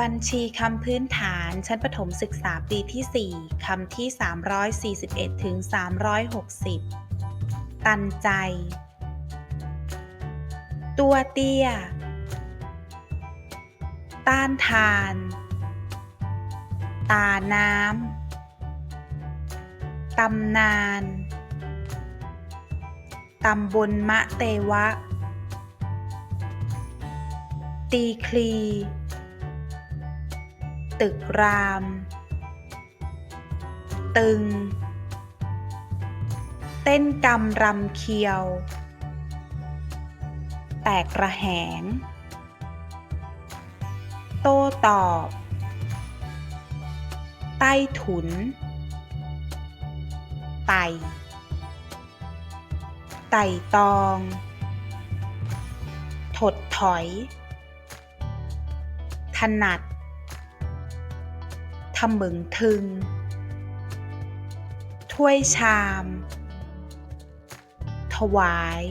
บัญชีคำพื้นฐานชั้นประถมศึกษาปีที่ 4 คำที่ 341 ถึง 360 ตันใจ ตัวเตี้ย ต้านทาน ตาน้ำ ตำนาน ตำบลมะเตวะ ตีคลี ตึกราม ตึง เต้นกำรำเคียว แตกระแหง โต้ตอบ ใต้ถุน ไต่ ไต่ตอง ถดถอย ถนัด ขมึงทึง ถ้วยชาม ถวาย